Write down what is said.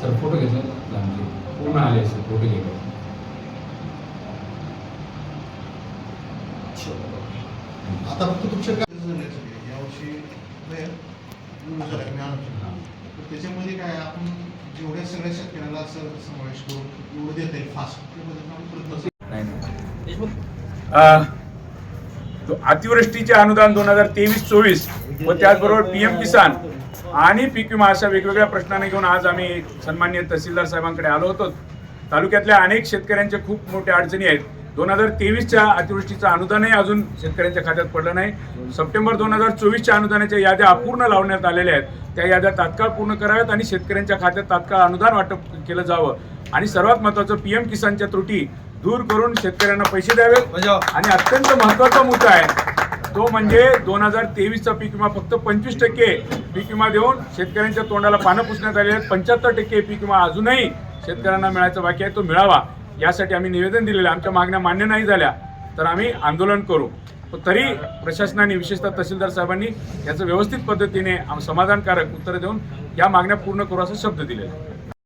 Sir photo घेतला लांबचे. पूर्ण आले सर फोटो घेतले आता फक्त तुमच्या काय? यावर्षी हां. त्याच्यामध्ये काय आपण जेवढ्या सगळ्या शेतकऱ्याला सर समावेश करून एवढं देता येईल फास्ट अतिवृष्टीचे अनुदान दोन हजार तेवीस चोवीस व त्याचबरोबर पी एम किसान आणि पीक विमा अशा वेगवेगळ्या प्रश्नाने घेऊन आज आम्ही सन्मान्य तहसीलदार साहेबांकडे आलो होतो. तालुक्यातल्या अनेक शेतकऱ्यांच्या खूप मोठ्या अडचणी आहेत. दोन हजार तेवीसच्या अतिवृष्टीचं अनुदानही अजून शेतकऱ्यांच्या खात्यात पडलं नाही. सप्टेंबर दोन हजार चोवीसच्या अनुदानाच्या याद्या अपूर्ण लावण्यात आलेल्या आहेत. त्या याद्या तात्काळ पूर्ण कराव्यात आणि शेतकऱ्यांच्या खात्यात तात्काळ अनुदान वाटप केलं जावं. आणि सर्वात महत्त्वाचं पी एम किसानच्या त्रुटी दूर करून शेतकऱ्यांना पैसे द्यावेत. आणि अत्यंत महत्त्वाचा मुद्दा आहे तो म्हणजे दोन हजार तेवीसचा पीक विमा फक्त पंचवीस टक्के पीक विमा देऊन शेतकऱ्यांच्या तोंडाला पानं पुसण्यात आले आहेत. पंच्याहत्तर टक्के पीक विमा अजूनही शेतकऱ्यांना मिळायचा बाकी आहे तो मिळावा. यासाठी आम्ही निवेदन दिलेलं आहे. आमच्या मागण्या मान्य नाही झाल्या तर आम्ही आंदोलन करू. तरी प्रशासनाने विशेषतः तहसीलदार साहेबांनी याचं व्यवस्थित पद्धतीने आम- समाधानकारक उत्तर देऊन या मागण्या पूर्ण करू असा शब्द दिलेला आहे.